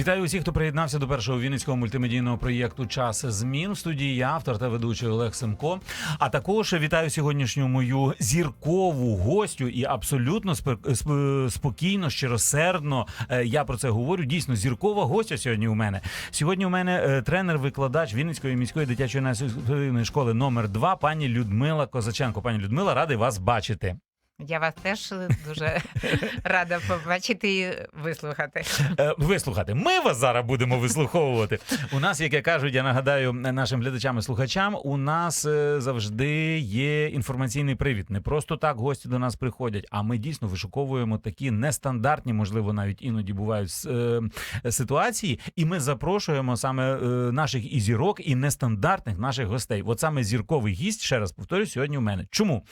Вітаю усіх, хто приєднався до першого вінницького мультимедійного проєкту Час змін. В студії я, автор та ведучий Олег Семко. А також вітаю сьогоднішню мою зіркову гостю і абсолютно спокійно, щиросердно. е, Я про це говорю. Дійсно, зіркова гостя сьогодні у мене. Сьогодні у мене е, тренер-викладач Вінницької міської дитячої національної школи номер 2 пані Людмила Козаченко. Пані Людмила, радий вас бачити. Я вас теж дуже рада побачити і вислухати. Е, вислухати. Ми вас зараз будемо вислуховувати. У нас, як я кажуть, я нагадаю нашим глядачам і слухачам, у нас е, завжди є інформаційний привід. Не просто так гості до нас приходять, а ми дійсно вишуковуємо такі нестандартні, можливо, навіть іноді бувають е, ситуації, і ми запрошуємо саме е, наших і зірок, і нестандартних наших гостей. От саме зірковий гість, ще раз повторю, сьогодні у мене. Чому?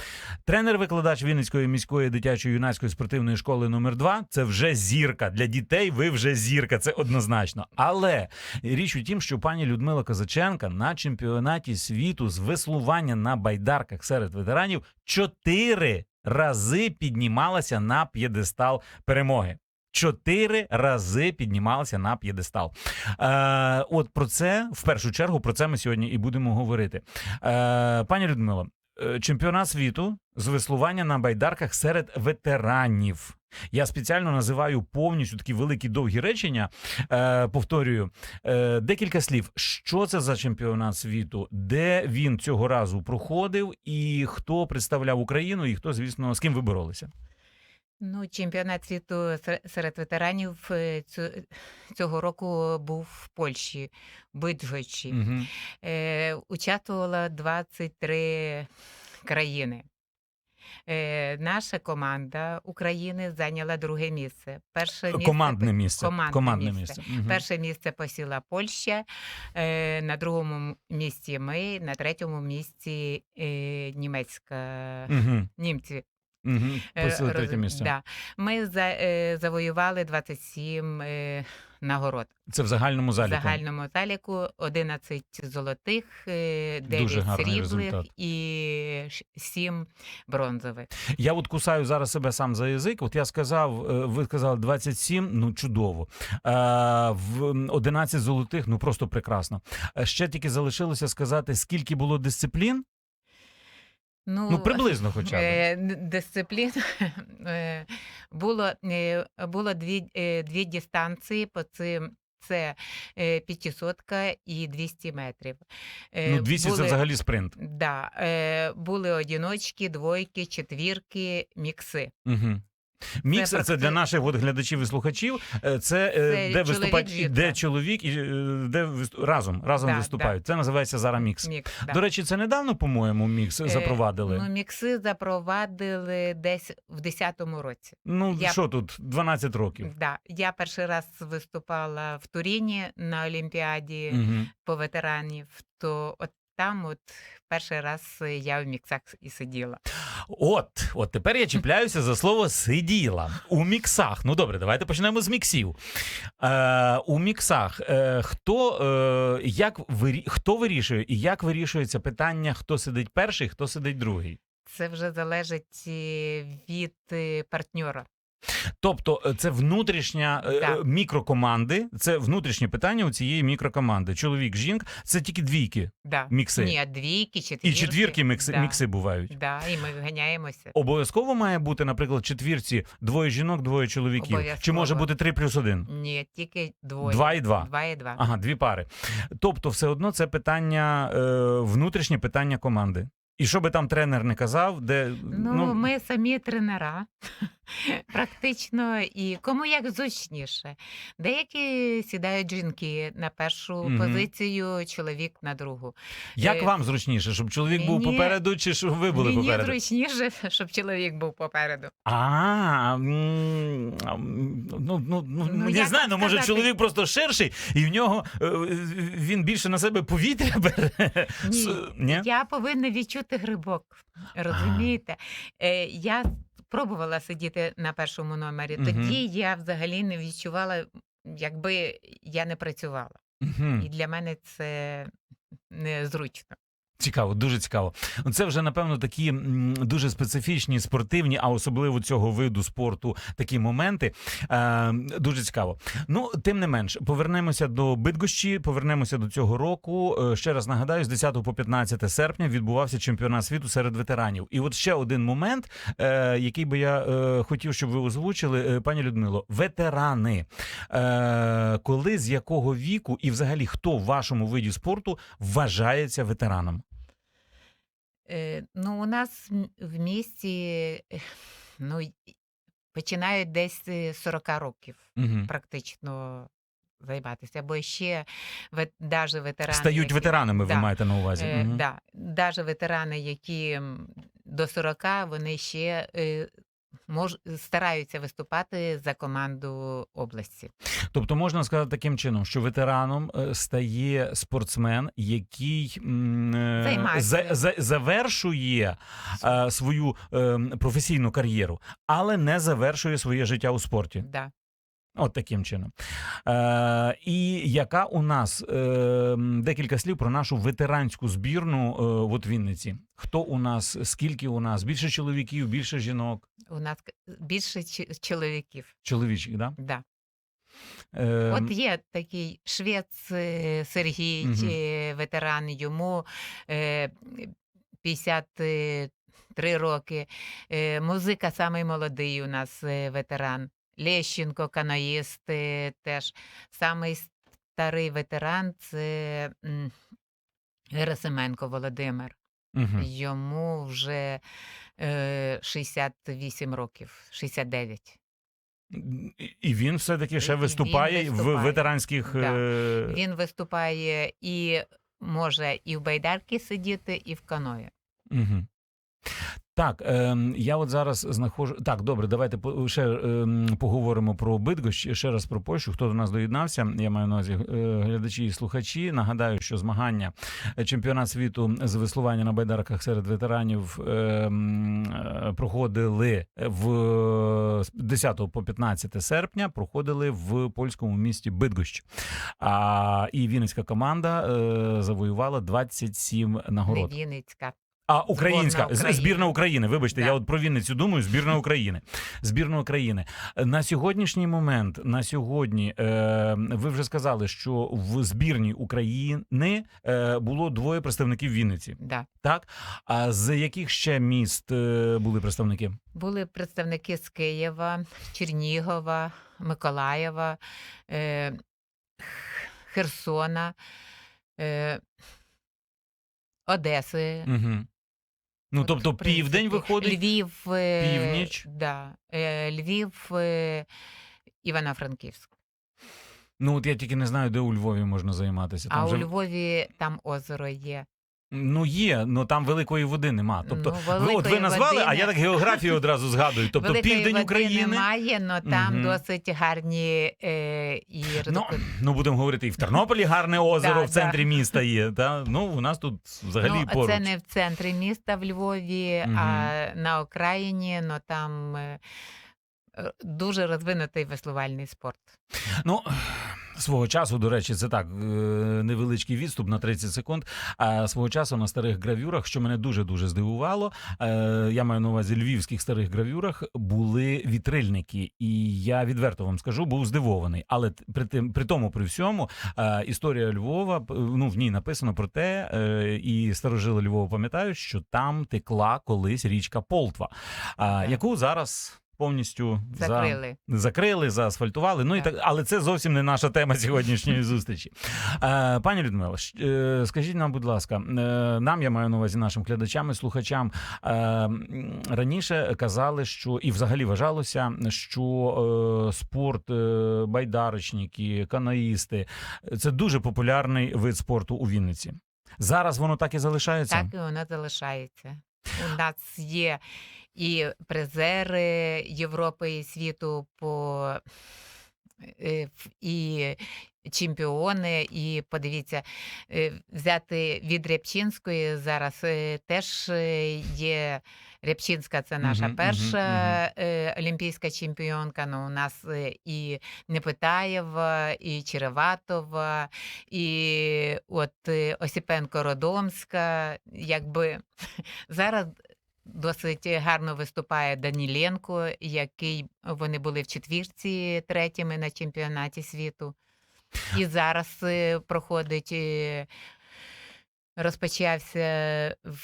Тренер-викладач Вінницької міської дитячої юнацької спортивної школи номер 2 це вже зірка. Для дітей ви вже зірка, це однозначно. Але річ у тім, що пані Людмила Козаченка на чемпіонаті світу з веслування на байдарках серед ветеранів чотири рази піднімалася на п'єдестал перемоги. Чотири рази піднімалася на п'єдестал. Е, от про це в першу чергу про це ми сьогодні і будемо говорити. Е, пані Людмило, е, чемпіонат світу з веслування на байдарках серед ветеранів. Я спеціально називаю повністю такі великі довгі речення. Е, повторюю е, декілька слів. Що це за чемпіонат світу? Де він цього разу проходив, і хто представляв Україну, і хто, звісно, з ким ви боролися? Ну, чемпіонат світу сер- серед ветеранів е, цю- цього року був в Польщі, в Биджгочі. Угу. Е, участвувало 23 країни. Е, наша команда України зайняла друге місце. Перше місце Командне місце. командне Командне місце. місце. Мгм. Перше місце посіла Польща, е, на другому місці ми, на третьому місці е, німецька Мгм. німці. Роз- третє місце. Да. Ми за, е, завоювали 27 е, нагород. Це в загальному В заліку. загальному заліку 11 золотих, е, 9 Дуже сріблих і 7 бронзових. Я от кусаю зараз себе сам за язик. От я сказав, ви сказали 27, ну чудово. Е, В 11 золотих, ну просто прекрасно. Ще тільки залишилося сказати, скільки було дисциплін. Ну, приблизно хоча б. Е, Дисциплін е, було, е, було дві, дві дистанції по цим. Це е, п'ятисотка і 200 метрів. Ну, 200 це взагалі спринт. Да, були одіночки, двойки, четвірки, мікси. Угу. Мікс це, практи- для наших от глядачів і слухачів. е, Це, е, Це де виступають і де чоловік, і е, де висту- разом, разом Да, виступають. Це називається зараз мікс. Мікс, да. До речі, це недавно, по-моєму, мікс Е, запровадили. Ну, мікси запровадили десь в 10-му році. Ну я- що тут, 12 років. Да. Я перший раз виступала в Туріні на Олімпіаді Угу. по ветеранів, то от там от перший раз я в міксах і сиділа. От, от тепер я чіпляюся за слово сиділа у міксах. Ну добре, давайте почнемо з міксів. Е, у міксах е, хто, е, як вирі... хто вирішує і як вирішується питання, хто сидить перший, хто сидить другий? Це вже залежить е, від е, партньора. Тобто е, це внутрішня е, Да. мікрокоманди, це внутрішнє питання у цієї мікрокоманди. Чоловік, жінка це тільки двійки Да. мікси. Ні, двійки, четвірки. І четвірки мікси, да. мікси бувають. Да, і ми ганяємося. Обов'язково має бути, наприклад, четвірці двоє жінок, двоє чоловіків. Чи може бути три плюс один? Ні, тільки двоє. Два і два. Два і два. Ага, дві пари. Тобто, все одно це питання, е, внутрішнє питання команди. І що би там тренер не казав, де Ну, ми самі тренера, практично, і кому як зручніше. Деякі сідають жінки на першу Мгм. позицію, чоловік на другу. як е, вам зручніше, щоб чоловік був попереду, чи щоб ви були Мені попереду? зручніше, щоб чоловік був попереду. А, ну, ну, ну, Ну, не знаю, ну може сказати? чоловік просто ширший, і в нього е, він більше на себе повітря бере. Ні, Ні? Я повинна відчути грибок. Розумієте? Е, я пробувала сидіти на першому номері. Тоді я взагалі не відчувала, якби я не працювала. І для мене це незручно. Цікаво, дуже цікаво. Це вже напевно такі дуже специфічні спортивні, а особливо цього виду спорту, такі моменти. Е, дуже цікаво. Ну, тим не менш, повернемося до Бидгощі, повернемося до цього року. Е, ще раз нагадаю, з 10 по 15 серпня відбувався чемпіонат світу серед ветеранів. І от ще один момент, е, який би я е, хотів, щоб ви озвучили, е, пані Людмило, ветерани. Е, коли з якого віку і взагалі хто в вашому виді спорту вважається ветераном? Е, Ну, у нас м- в місті е, ну, починають десь е, 40 років Угу. практично займатися, бо ще даже ветерани. Стають які- ветеранами, ви Да. маєте на увазі. Е, Мгм. да. Даже ветерани, які м, до 40, вони ще е, мож, стараються виступати за команду області. Тобто можна сказати таким чином, що ветераном е, стає спортсмен, який е, за, за, завершує е, свою е, професійну кар'єру, але не завершує своє життя у спорті. Да. От таким чином. Е, і яка у нас е, декілька слів про нашу ветеранську збірну е, от Вінниці? Хто у нас, скільки у нас? Більше чоловіків, більше жінок, У нас більше чоловіків. чоловічих, да? Да. Е, От є такий швець е, Сергій, е, ветеран, йому е, 53 роки. Е, Музика самий молодий у нас ветеран. Лещенко, каноїст е, теж. Самий старий ветеран це Герасименко Володимир. мгм. Йому вже е, 68 років, 69. І- він все-таки ще І він виступає в ветеранських. Да. е, Він виступає і може і в байдарці сидіти, і в каної. Угу. Так, ем, я от зараз знаходжу. Так, добре, давайте ще ем, поговоримо про Бидгощ. Ще раз про Польщу. Хто до нас доєднався? Я маю на увазі е, глядачі і слухачі. Нагадаю, що змагання е, чемпіонат світу з веслування на байдарках серед ветеранів ем, е, проходили в е, 10 по 15 серпня. Проходили в польському місті Бидгощ. А і Вінницька команда е, завоювала 27 нагород. Не Вінницька. А українська Збірна України. збірна України. Вибачте, Да. я от про Вінницю думаю. Збірна України. Збірна України на сьогоднішній момент. На сьогодні е, ви вже сказали, що в збірній України е, було двоє представників Вінниці. Да. Так а з яких ще міст е, були представники? Були представники з Києва, Чернігова, Миколаєва, е, Херсона, е, Одеси. Угу. Ну От, тобто в принципі, південь виходить. Львів, е, північ. Да, е, Львів, е, Івано-Франківськ. Ну от я тільки не знаю, де у Львові можна займатися. Там А же- у Львові там озеро є. Ну є, але там великої води нема. Тобто, Ну, ви, от ви назвали, а я так географію одразу згадую. Тобто Великої південь води України. немає, але там Мгм. досить гарні е, і Ну, ну будемо говорити, і в Тернополі гарне озеро Да, в центрі міста є. Та? Ну, у нас тут взагалі ну, поруч. Це не в центрі міста в Львові, а на окраїні, але там е, е, дуже розвинутий веслувальний спорт. Ну, свого часу, до речі, це так, е, невеличкий відступ на 30 секунд. А свого часу на старих гравюрах, що мене дуже-дуже здивувало, е, я маю на увазі львівських старих гравюрах, були вітрильники. І я відверто вам скажу, був здивований. Але при, тим, при тому, при всьому, е, історія Львова, ну, в ній написано про те, і старожили Львова пам'ятають, що там текла колись річка Полтва, яку зараз повністю за- Закрили. закрили, заасфальтували. Ну і Так. так, але це зовсім не наша тема сьогоднішньої зустрічі. Е, пані Людмила, е, скажіть нам, будь ласка, е, нам я маю на увазі нашим глядачам і слухачам. е, раніше казали, що і взагалі вважалося, що е, спорт, е, байдарочники, канаїсти це дуже популярний вид спорту у Вінниці. Зараз воно так і залишається. Так і воно залишається. У нас є і призери Європи і світу по е, і чемпіони. І подивіться, е, взяти від Рябчинської зараз е, теж є. Рябчинська це наша Мгм, мгм, перша е, олімпійська чемпіонка. Ну, у нас і Непитаєва, і Череватова, і от Осіпенко Родомська. Якби зараз досить гарно виступає Даніленко, який вони були в четвірці третіми на чемпіонаті світу. І зараз е, проходить, е, розпочався в,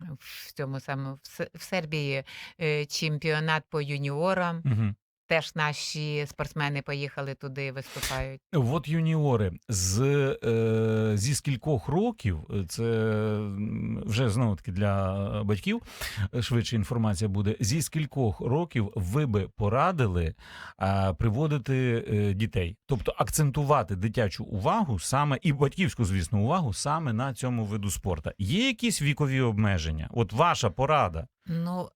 в цьому самому в Сербії е, чемпіонат по юніорам. Угу. Теж наші спортсмени поїхали туди, виступають. От юніори з е, зі скількох років, е, це вже знову таки для е, батьків е, швидше інформація буде. Зі скількох років ви би порадили е, приводити е, дітей, тобто акцентувати дитячу увагу саме і батьківську, звісно, увагу саме на цьому виду спорту. Є якісь вікові обмеження? От ваша порада. Ну,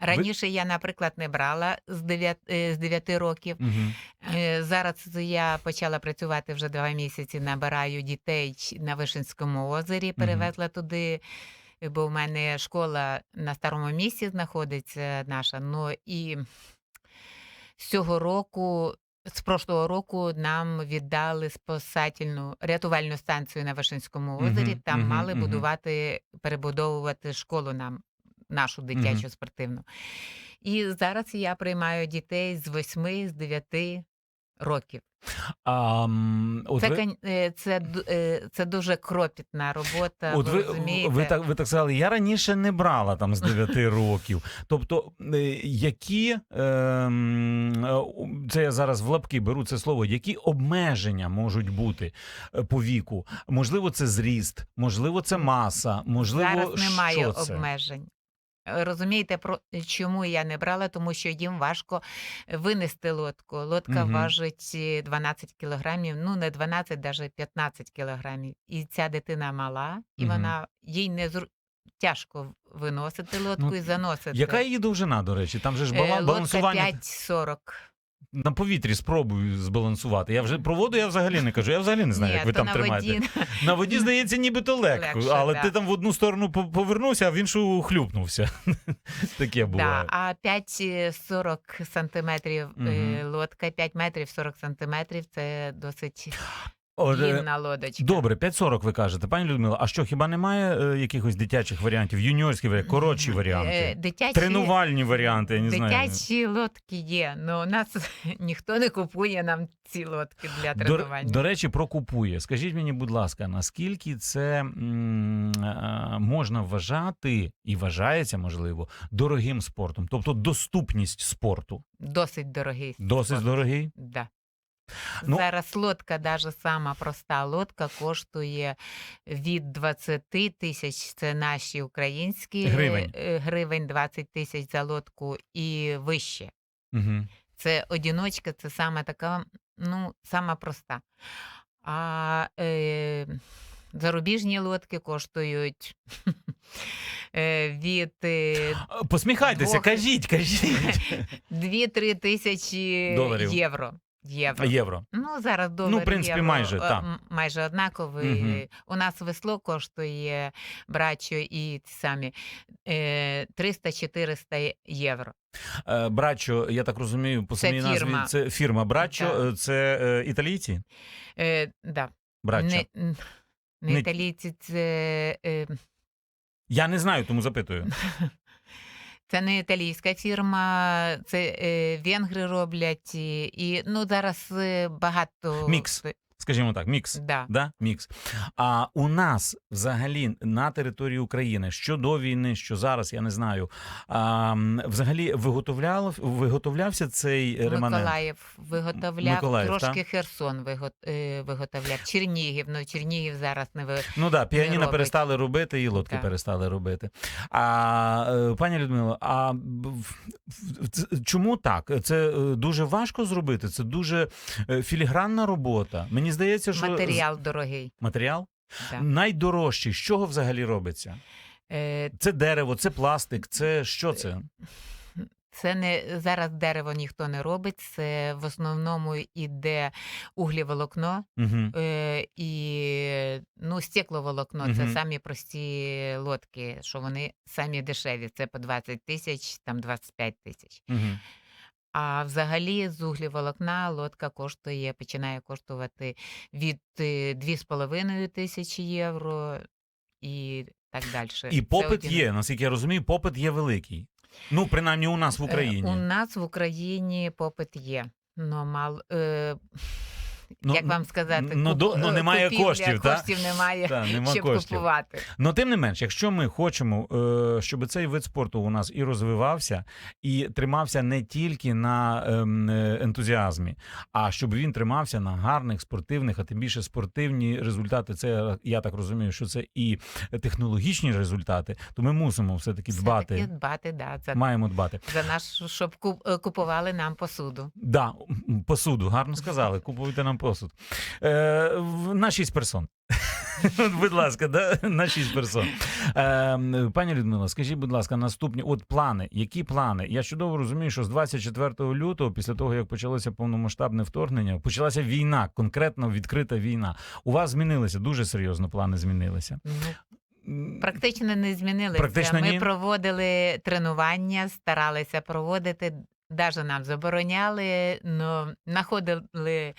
раніше я, наприклад, не брала з 9, з 9 років. Угу. Зараз я почала працювати вже два місяці, набираю дітей на Вишинському озері, перевезла туди, е, бо в мене школа на старому місці знаходиться наша. Ну і з цього року, з прошлого року нам віддали спасательну рятувальну станцію на Вишинському озері. Там мгм, мали мгм. будувати, перебудовувати школу нам, нашу дитячу спортивну. І зараз я приймаю дітей з 8, з 9 років. М, от Це, ви... е, це, е, це дуже кропітна робота. От ви, ви, розумієте? ви, так, ви так сказали, я раніше не брала там з 9 років. Тобто, е, які, ем, е, це я зараз в лапки беру це слово, які обмеження можуть бути по віку? Можливо, це зріст, можливо, це маса, можливо, Зараз немає що це? обмежень. Е, Розумієте, про чому я не брала? Тому що їм важко винести лодку. Лодка Мгм. важить е, 12 кілограмів, ну не 12, навіть 15 кілограмів. І ця дитина мала, і Мгм. вона їй не зру... тяжко виносити лодку Ну, і заносити. Яка її довжина, до речі? Там же ж Е, бала- Лодка балансування 5,40. На повітрі спробую збалансувати. Я вже про воду я взагалі не кажу. Я взагалі не знаю, Ні, як ви то там на тримаєте. воді На воді, здається, нібито легко, Легше, але да. ти там в одну сторону по- повернувся, а в іншу хлюпнувся. Таке буває. Да, а 5,40 сантиметрів е, Мгм. лодка, 5 метрів 40 сантиметрів це досить От, е, лодочка. Добре, 5.40 ви кажете. Пані Людмила, а що, хіба немає е, якихось дитячих варіантів, юніорські варіанти, коротші Е, варіанти? Дитячі, Тренувальні варіанти, я не знаю. дитячі лодки є, але у нас ніхто не купує нам ці лодки для До, тренування. до речі, про купує. Скажіть мені, будь ласка, наскільки це м, е, можна вважати і вважається, можливо, дорогим спортом, тобто доступність спорту? Досить дорогий. Досить спорт. дорогий? Да. Ну- Зараз лодка, даже сама проста лодка, коштує від 20 тисяч, це наші українські Гривень. е, гривень 20 тисяч за лодку і вище. Угу. Це одіночка, це саме така, ну, сама проста. А е, зарубіжні лодки коштують е, від е, Посміхайтеся, Двох. кажіть, кажіть. 2-3 тисячі Доларів. євро. Євро. Євро. Ну, зараз долар, в принципі, євро, майже, е, так. м- майже однаковий. Мгм. У нас весло коштує брачо і ті самі е, 300-400 євро. Е, Брачо, я так розумію, по Це самій назві фірма. це фірма Брачо, Так. е, це е, італійці? Е, да. Брачо. Не, не Не- італійці, це, е, Я не знаю, тому запитую. це не італійська фірма, це е, венгри роблять. І, і ну, зараз е, багато. Мікс. Скажімо так, мікс. Да. Да? Мікс. А у нас взагалі на території України, що до війни, що зараз, я не знаю. А, взагалі виготовляв, виготовлявся цей реманент? Миколаїв виготовляв, Миколаїв, трошки Херсон вигот, е, виготовляв. Чернігів, ну Чернігів зараз не ви. Ну да, піаніно робить. перестали робити і лодки Так. перестали робити. А е, пані Людмило, а чому так? Це е, дуже важко зробити. Це дуже філігранна робота. Мені здається, що Матеріал дорогий. матеріал Да. найдорожчий. З чого взагалі робиться? Е, Це дерево, це пластик, це що це? Це не зараз дерево ніхто не робить. Це в основному іде угліволокно Угу. е, і ну, стекловолокно. Це самі прості лодки, що вони самі дешеві. Це по 20 тисяч, там 25 тисяч. Угу. А взагалі з вуглеволокна лодка коштує, починає коштувати від е, 2,5 тисячі євро і так далі. І попит є, наскільки я розумію, попит є великий. Ну, принаймні у нас в Україні. Е, У нас в Україні попит є. Но мал, е, Ну, як вам сказати, ну, до- ну, е, немає купівля, коштів, та? коштів немає, Та, нема щоб коштів. купувати. Ну, тим не менш, якщо ми хочемо, е, щоб цей вид спорту у нас і розвивався, і тримався не тільки на ем, е, ентузіазмі, а щоб він тримався на гарних спортивних, а тим більше спортивні результати. Це я так розумію, що це і технологічні результати, то ми мусимо все-таки дбати. Все-таки дбати, да, за, Маємо дбати. за наш, щоб куп- купували нам посуду. Да, посуду, гарно сказали. Купуйте нам посуд. Е, на 6 персон. Будь ласка, да? на 6 персон. Е, пані Людмила, скажіть, будь ласка, наступні от плани. Які плани? Я чудово розумію, що з 24 лютого, після того як почалося повномасштабне вторгнення, почалася війна, конкретно відкрита війна. У вас змінилися дуже серйозно. Плани змінилися. Ну, Практично не змінилися. Практично Ми ні? проводили тренування, старалися проводити. Даже нам забороняли, але знаходили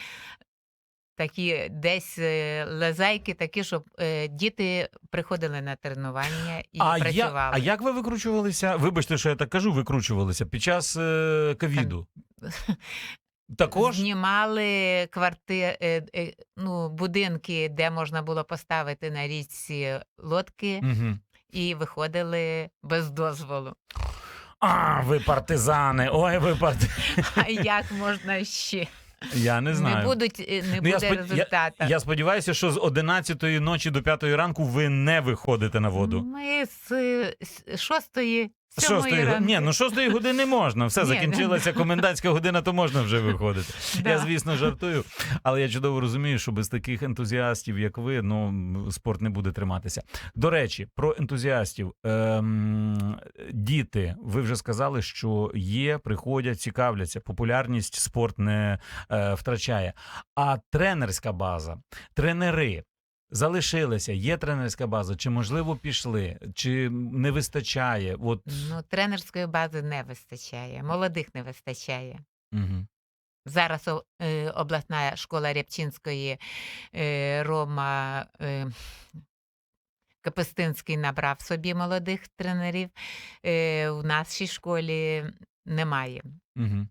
такі десь е, лазайки, такі, щоб е, діти приходили на тренування і А, я, працювали. а як ви викручувалися? Вибачте, що я так кажу, викручувалися під час е, ковіду. Також Знімали кварти... е, ну, будинки, де можна було поставити на річці лодки, Угу. і виходили без дозволу. А, ви партизани. Ой, ви партизани. А як можна ще? Я не знаю. Не будуть, е, не Ну, я буде спод- результату. Я сподіваюся, що з 11-ї ночі до 5-ї ранку ви не виходите на воду. Ми з, з шостої, Шостої. Ні, ну шостої години можна. Все Ні, закінчилася комендантська година, то можна вже виходити. Да. Я, звісно, жартую, але я чудово розумію, що без таких ентузіастів, як ви, ну спорт не буде триматися. До речі, про ентузіастів. Ем, діти, ви вже сказали, що є, приходять, цікавляться. Популярність спорт не е, втрачає. А тренерська база, тренери. Залишилися, є тренерська база, чи можливо пішли, чи не вистачає? От Ну, тренерської бази не вистачає, молодих не вистачає. угу. Зараз е, обласна школа Рябчинської е, Рома е, Капустинський набрав собі молодих тренерів. Е, в нашій школі немає. Угу.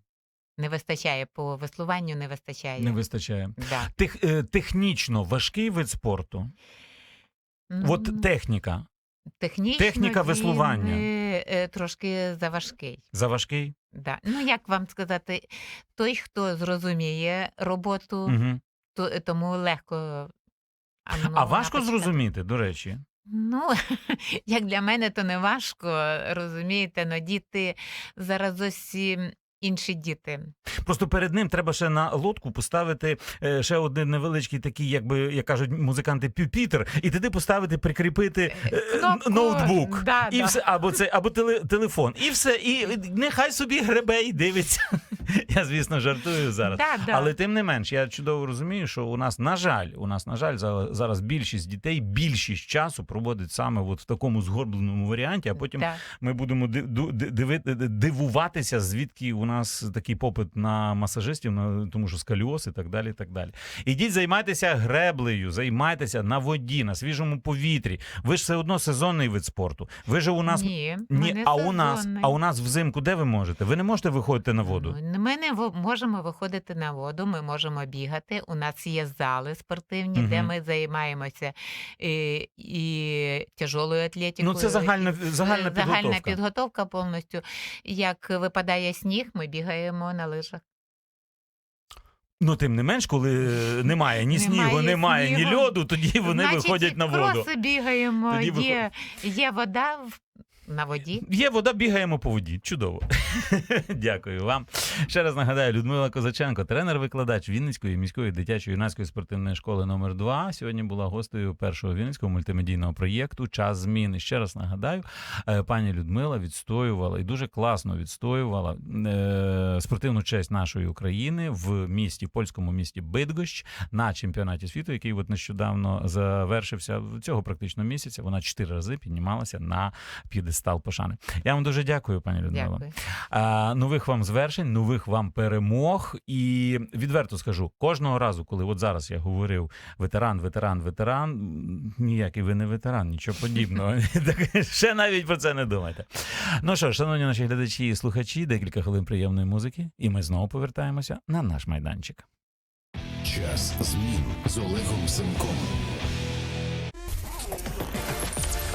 Не вистачає по веслуванню, не вистачає. не вистачає. Да. Тех, е, технічно важкий вид спорту. Ну, От техніка технічно техніка він, веслування. е, е, трошки заважкий. заважкий. Да. Ну, як вам сказати, той, хто зрозуміє роботу, Угу. то, тому легко. А, ну, А важко напочатку- зрозуміти, до речі. Ну, як для мене, то не важко, розумієте, но діти зараз зовсім інші діти. Просто перед ним треба ще на лодку поставити е, ще один невеличкий такий, якби як кажуть музиканти, пюпітер, і туди поставити, прикріпити е, Кнопку, ноутбук. да, і да. все, або це, або теле, телефон. І все. І нехай собі гребе і дивиться. Я, звісно, жартую зараз. Да, да. Але тим не менш, я чудово розумію, що у нас, на жаль, у нас, на жаль, за- зараз більшість дітей більшість часу проводить саме от в такому згорбленому варіанті, а потім Да. ми будемо дивуватися, звідки у нас такий попит на масажистів, на тому що скаліоз і так далі. І так далі. Ідіть, займайтеся греблею, займайтеся на воді, на свіжому повітрі. Ви ж все одно сезонний вид спорту. Ви ж у нас Ні, ні, а у нас, а у нас взимку де ви можете? Ви не можете виходити на воду. Ну, Ми не можемо виходити на воду, ми можемо бігати. У нас є зали спортивні, де ми займаємося і, і тяжолою атлетикою. Ну, це загальна- з- загальна загальна підготовка. підготовка повністю. Як випадає сніг, ми бігаємо на лижах. Ну, тим не менш, коли немає ні снігу, Немає немає ні льоду, тоді вони Значить, виходять на воду. Кроси бігаємо, Тоді виход- є, є вода, в- на воді. Є вода, бігаємо по воді. Чудово. Дякую вам. Ще раз нагадаю, Людмила Козаченко, тренер-викладач Вінницької міської дитячої юнацької спортивної школи номер 2 Сьогодні була гостею першого вінницького мультимедійного проєкту Час зміни. Ще раз нагадаю, е, пані Людмила відстоювала і дуже класно відстоювала е, спортивну честь нашої України в місті, польському місті Бидгощ на чемпіонаті світу, який от нещодавно завершився цього практично місяця. Вона чотири рази піднімалася на п'єдестал пошани. Я вам дуже дякую, пані Людмила. Дякую. А, нових вам звершень, нових вам перемог. І відверто скажу, кожного разу, коли от зараз я говорив ветеран, ветеран, ветеран, ніякий ви не ветеран, нічого подібного. Ще навіть про це не думайте. Ну що шановні наші глядачі і слухачі, декілька хвилин приємної музики, і ми знову повертаємося на наш майданчик. Час змін з Олегом Семком.